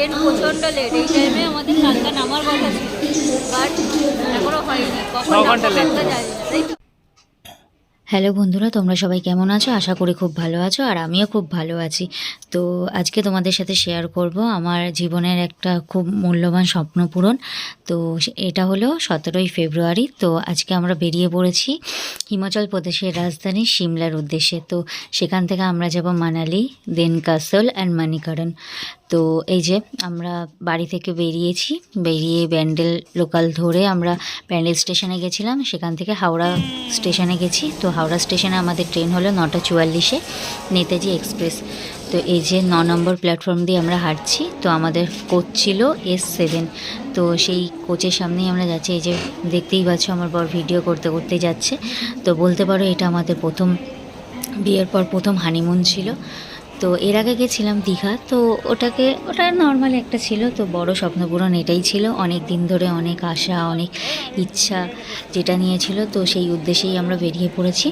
Train প্রচণ্ড late. এই টাইমে আমাদের কালকা নামার কথা ছিল। বাট এখনও হয়নি। কখন ঘণ্টা তাই হ্যালো বন্ধুরা তোমরা সবাই কেমন আছো? আশা করি খুব ভালো আছো আর আমিও খুব ভালো আছি। তো আজকে তোমাদের সাথে শেয়ার করব আমার জীবনের একটা খুব মূল্যবান স্বপ্ন পূরণ। তো এটা হলো সতেরোই ফেব্রুয়ারি। তো আজকে আমরা বেরিয়ে পড়েছি হিমাচল প্রদেশের রাজধানী সিমলার উদ্দেশ্যে। তো সেখান থেকে আমরা যাব মানালি দেন কাসল অ্যান্ড মানিকারণ। তো এই যে আমরা বাড়ি থেকে বেরিয়েছি, বেরিয়ে ব্যান্ডেল লোকাল ধরে আমরা ব্যান্ডেল স্টেশনে গেছিলাম। সেখান থেকে হাওড়া স্টেশনে গেছি। তো হাওড়া স্টেশনে আমাদের ট্রেন হলো নটা চুয়াল্লিশে নেতাজি এক্সপ্রেস। তো এই যে ন নম্বর প্ল্যাটফর্ম দিয়ে আমরা হাঁটছি, তো আমাদের কোচ ছিল এস সেভেন। তো সেই কোচের সামনেই আমরা যাচ্ছি। এই যে দেখতেই পাচ্ছ আমার বর ভিডিও করতে করতে যাচ্ছে। তো বলতে পারো এটা আমাদের প্রথম, বিয়ের পর প্রথম হানিমুন ছিল। তো এর আগে গেছিলাম দীঘা, তো ওটাকে, ওটা নর্মাল একটা ছিল, তো বড় স্বপ্নপূরণ এটাই ছিল। অনেক দিন ধরে অনেক আশা, অনেক ইচ্ছা যেটা নিয়েছিল তো সেই উদ্দেশ্যেই আমরা বেরিয়ে পড়েছি।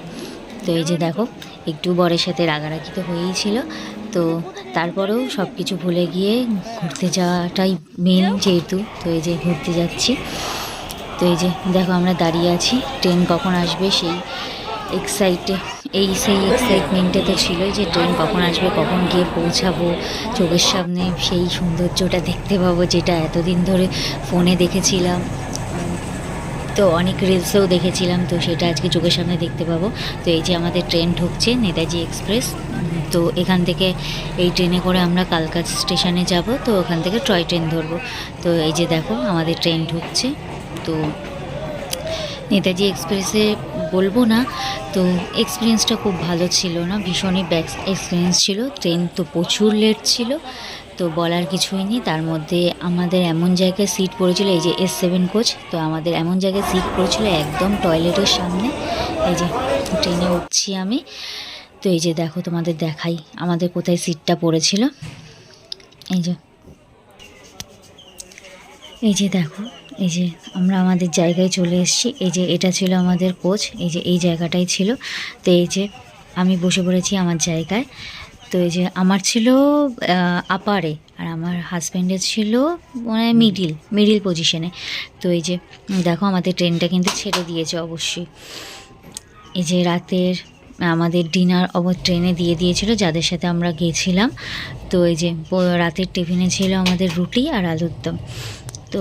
তো এই যে দেখো, একটু বরের সাথে রাগারাগি তো হয়েই ছিল। তো তারপরেও সব কিছু ভুলে গিয়ে ঘুরতে যাওয়াটাই মেন যেহেতু, তো এই যে ঘুরতে যাচ্ছি। তো এই যে দেখো আমরা দাঁড়িয়ে আছি, ট্রেন কখন আসবে সেই এক্সাইটে এই সেই এক্সাইটমেন্টে তো ছিলই যে ট্রেন কখন আসবে, কখন গিয়ে পৌঁছাবো। চোখের সামনে সেই সৌন্দর্যটা দেখতে পাবো যেটা এতদিন ধরে ফোনে দেখেছিলাম। তো অনেক রিলসেও দেখেছিলাম, তো সেটা আজকে চোখের সামনে দেখতে পাবো। তো এই যে আমাদের ট্রেন ঢুকছে, নেতাজি এক্সপ্রেস তো এখান থেকে এই ট্রেনে করে আমরা কালকা স্টেশনে যাব, তো ওখান থেকে টয় ট্রেন ধরবো। তো এই যে দেখো, আমাদের ট্রেন ঢুকছে। তো নেতাজি এক্সপ্রেসে বলব না, তো এক্সপিরিয়েন্সটা খুব ভালো ছিল না, ভীষণই ব্যাক এক্সপিরিয়েন্স ছিল, ট্রেন তো প্রচুর লেট ছিল, তো বলার কিছুই নেই, তার মধ্যে আমাদের এমন জায়গায় সিট পড়েছিল, এই যে এস সেভেন কোচ, তো আমাদের এমন জায়গায় সিট পড়েছিল একদম টয়লেটের সামনে, এই যে ট্রেনে উঠছি আমি, তো এই যে দেখো তোমাদের দেখাই, আমাদের কোথায় সিটটা পড়েছিল, এই যে এই যে দেখো এই যে আমরা আমাদের জায়গায় চলে এসেছি। এই যে এটা ছিল আমাদের কোচ এই যে এই জায়গাটাই ছিল। তো এই যে আমি বসে পড়েছি আমার জায়গায়। তো এই যে আমার ছিল আপারে আর আমার হাজব্যান্ডের ছিল মানে মিডিল মিডিল পজিশনে তো এই যে দেখো আমাদের ট্রেনটা কিন্তু ছেড়ে দিয়েছে অবশ্যই। এই যে রাতের আমাদের ডিনার অব ট্রেনে দিয়ে দিয়েছিল যাদের সাথে আমরা গেছিলাম। তো এই যে রাতের টিফিনে ছিল আমাদের রুটি আর আলুর দম। তো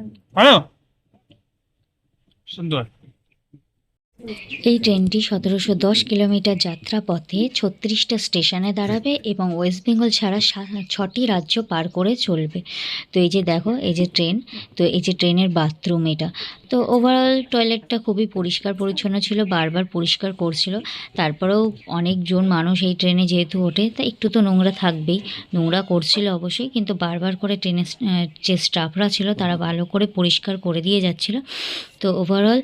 আলুর দাম ভালো সুন্দর এই ট্রেনটি সতেরোশো দশ কিলোমিটার যাত্রা পথে ছত্রিশটা স্টেশনে দাঁড়াবে এবং ওয়েস্ট বেঙ্গল ছাড়া ছটি রাজ্য পার করে চলবে। তো এই যে দেখো, এই যে ট্রেন, তো এই যে ট্রেনের বাথরুম এটা। তো ওভারঅল টয়লেটটা খুবই পরিষ্কার পরিচ্ছন্ন ছিল, বারবার পরিষ্কার করছিল। তারপরেও অনেকজন মানুষ এই ট্রেনে যেহেতু ওঠে, তা একটু তো নোংরা থাকবেই। নোংরা করছিল অবশ্যই, কিন্তু বারবার করে ট্রেনের যে স্টাফরা ছিল, তারা ভালো করে পরিষ্কার করে দিয়ে যাচ্ছিল। তো ওভারঅল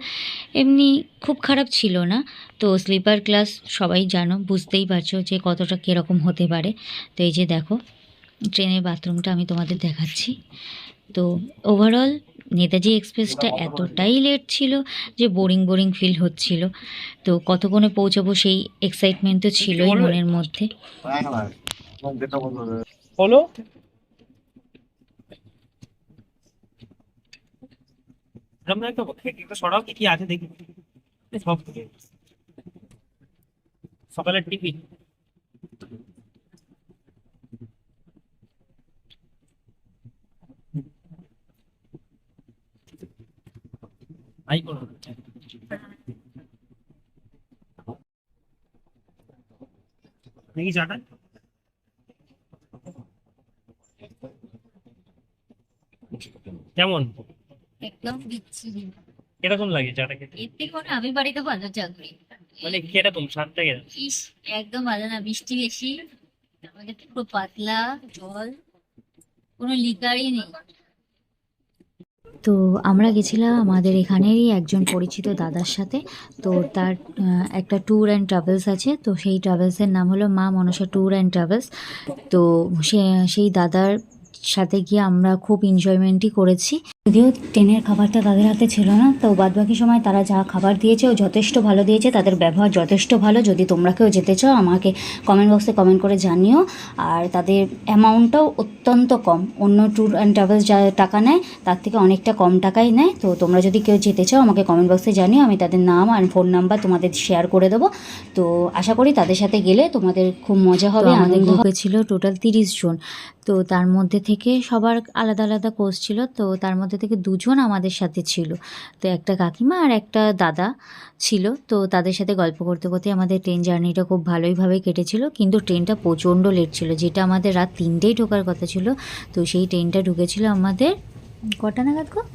এমনি খুব খারাপ ছিল না। তো স্লিপার ক্লাস সবাই জানো বুঝতেই পারছ যে কতটা কীরকম হতে পারে। তো এই যে দেখো ট্রেনের বাথরুমটা আমি তোমাদের দেখাচ্ছি। তো ওভারঅল নেতাজি এক্সপ্রেসটা এতটাই লেট ছিল যে বোরিং বোরিং ফিল হচ্ছিল। তো কতক্ষণে পৌঁছাবো সেই এক্সাইটমেন্ট তো ছিলই মনের মধ্যে। হলো সরাও কি আছে দেখি। সকালের টিফিন আই করো দেখি চাটা কেমন একদম বিচ্ছিরি কীরকম লাগে চাটা খেতে? এর থেকে মনে হয় আমি বাড়িতে ভালো চাকরি। মানে কীরকম স্বাদটা কীরকম ইস একদম ভালো না বৃষ্টি বেশি। আমাদের পুরো পাতলা জল কোনো লিকারই নেই। তো আমরা গেছিলাম আমাদের এখানেরই একজন পরিচিত দাদার সাথে। তো তার আহ, একটা ট্যুর অ্যান্ড ট্রাভেলস আছে। তো সেই ট্রাভেলসের নাম হলো মা মনসা ট্যুর অ্যান্ড ট্রাভেলস তো সে সেই দাদার সাথে গিয়ে আমরা খুব এনজয়মেন্টই করেছি। যদিও ট্রেনের খাবারটা তাদের হাতে ছিল না তো বাদবাকি সময় তারা যা খাবার দিয়েছে ও যথেষ্ট ভালো দিয়েছে তাদের ব্যবহার যথেষ্ট ভালো। যদি তোমরা কেউ যেতে চাও আমাকে কমেন্ট বক্সে কমেন্ট করে জানিও। আর তাদের অ্যামাউন্টটাও অত্যন্ত কম। অন্য ট্যুর অ্যান্ড ট্রাভেলস যা টাকা নেয় তার থেকে অনেকটা কম টাকাই নেয়। তো তোমরা যদি কেউ যেতে চাও আমাকে কমেন্ট বক্সে জানিও। আমি তাদের নাম আর ফোন নাম্বার তোমাদের শেয়ার করে দেবো। তো আশা করি তাদের সাথে গেলে তোমাদের খুব মজা হবে। আমাদের ছিল টোটাল তিরিশ জন। তো তার মধ্যে থেকে সবার আলাদা আলাদা কোর্স ছিল তো তার মধ্যে থেকে দুজন আমাদের সাথে ছিল। তো একটা কাকিমা আর একটা দাদা ছিল তো তাদের সাথে গল্প করতে করতে আমাদের ট্রেন জার্নিটা খুব ভালোইভাবে কেটেছিল কিন্তু ট্রেনটা প্রচণ্ড লেট ছিল যেটা আমাদের রাত তিনটেই ঢোকার কথা ছিল। তো সেই ট্রেনটা ঢুকেছিল আমাদের কটা নাগাদ আহ,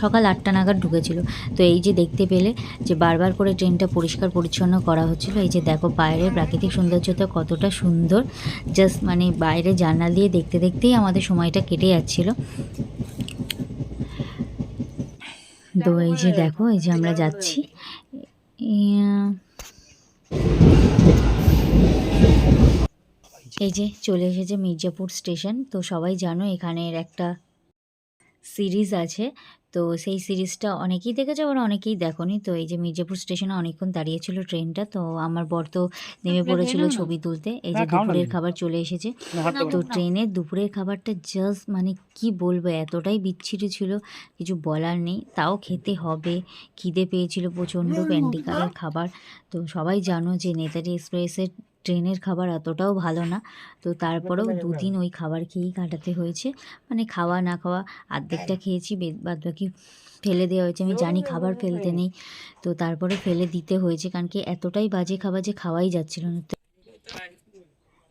সকাল আটটা নাগাদ ঢুকেছিল। তো এই যে দেখতে পেলে যে বারবার করে ট্রেনটা পরিষ্কার পরিচ্ছন্ন করা হচ্ছিল, এই যে দেখো বাইরের প্রাকৃতিক সৌন্দর্যতা কতটা সুন্দর। জাস্ট মানে বাইরে জানলা দিয়ে দেখতে দেখতেই আমাদের সময়টা কেটে যাচ্ছিল। তো এই যে দেখো, এই যে আমরা যাচ্ছি। এই যে চলে এসেছে মির্জাপুর স্টেশন। তো সবাই জানো এখানের একটা সিরিজ আছে। তো সেই সিরিজটা অনেকেই দেখেছে আবার অনেকেই দেখোনি। তো এই যে মির্জাপুর স্টেশনে অনেকক্ষণ দাঁড়িয়েছিল ট্রেনটা তো আমার বর তো নেমে পড়েছিল ছবি তুলতে। এই যে দুপুরের খাবার চলে এসেছে। তো না। ট্রেনের দুপুরের খাবারটা জাস্ট মানে কি বলব এতটাই বিচ্ছিরি ছিল কিছু বলার নেই। তাও খেতে হবে। খিদে পেয়েছিল প্রচণ্ড প্যান্টিকারের খাবার। তো সবাই জানো যে নেতাজি এক্সপ্রেসের ট্রেনের খাবার এতটাও ভালো না। তো তারপরেও দুদিন ওই খাবার খেয়েই কাটাতে হয়েছে। মানে খাওয়া না খাওয়া অর্ধেকটা খেয়েছি বাদ বাকি ফেলে দেওয়া হয়েছে। আমি জানি খাবার ফেলতে নেই। তো তারপরে ফেলে দিতে হয়েছে কারণ কি এতটাই বাজে খাবার যে খাওয়াই যাচ্ছিল না। তো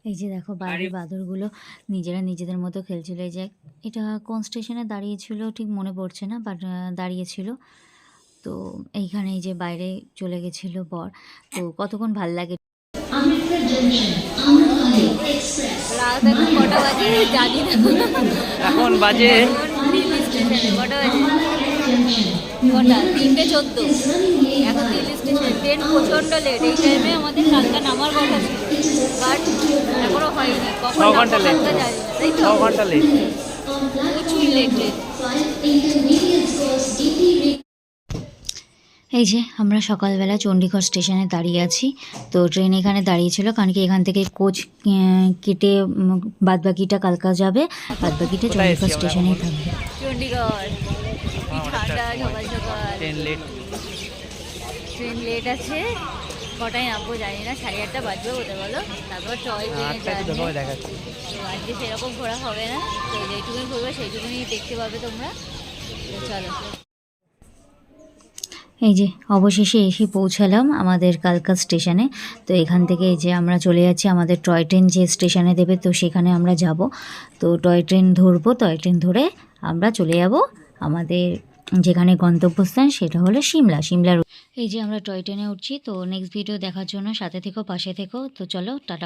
এই যে দেখো বাইরের বাদরগুলো নিজেরা নিজেদের মতো খেলছিল। এই যে এটা কোন স্টেশনে দাঁড়িয়েছিল ঠিক মনে পড়ছে না বাট দাঁড়িয়েছিল। তো এইখানে এই যে বাইরে চলে গেছিল বর। তো কতক্ষণ ভালো লাগে কটা বাজে জানি না এখন বাজে কটা? কটা তিনটে চোদ্দ। এখন দিল্লি স্টেশনে ট্রেন প্রচণ্ড লেট এই টাইমে আমাদের কালকা নামার কথা ছিল। বাট এখনও হয়নি। কখন ছ ঘণ্টা তাই তো। ঘণ্টা লেট প্রচুর লেট ট্রেন এই যে আমরা সকালবেলা চণ্ডীগড় স্টেশনে দাঁড়িয়ে আছি। তো ট্রেন এখানে দাঁড়িয়েছিল কারণ কি এখান থেকে কোচ আহ, কেটে বাদবাকিটা কালকা যাবে বাদবাকিটা চণ্ডীগড় স্টেশনেই থাকবে। চণ্ডীগড় সকাল ট্রেন লেট আছে। কটায় নামবো জানি না সাড়ে আটটা বাজবে বলতে বলো? তারপর টয় ট্রেনে দেখাচ্ছি। তো আজকে সেরকম ঘোরা হবে না তো যেটুকুনি ঘুরবে সেইটুকুনি দেখতে পাবে তোমরা। চলো। এই যে অবশেষে এসে পৌঁছালাম আমাদের কালকা স্টেশনে। তো এখান থেকে এই যে আমরা চলে যাচ্ছি আমাদের টয় ট্রেন যে স্টেশনে দেবে, তো সেখানে আমরা যাব। তো টয় ট্রেন ধরবো, টয় ট্রেন ধরে আমরা চলে যাব আমাদের যেখানে গন্তব্যস্থান, সেটা হলো সিমলা সিমলার এই যে আমরা টয় ট্রেনে উঠছি, তো নেক্সট ভিডিও দেখার জন্য সাথে থেকো, পাশে থেকো। তো চলো, টাটা।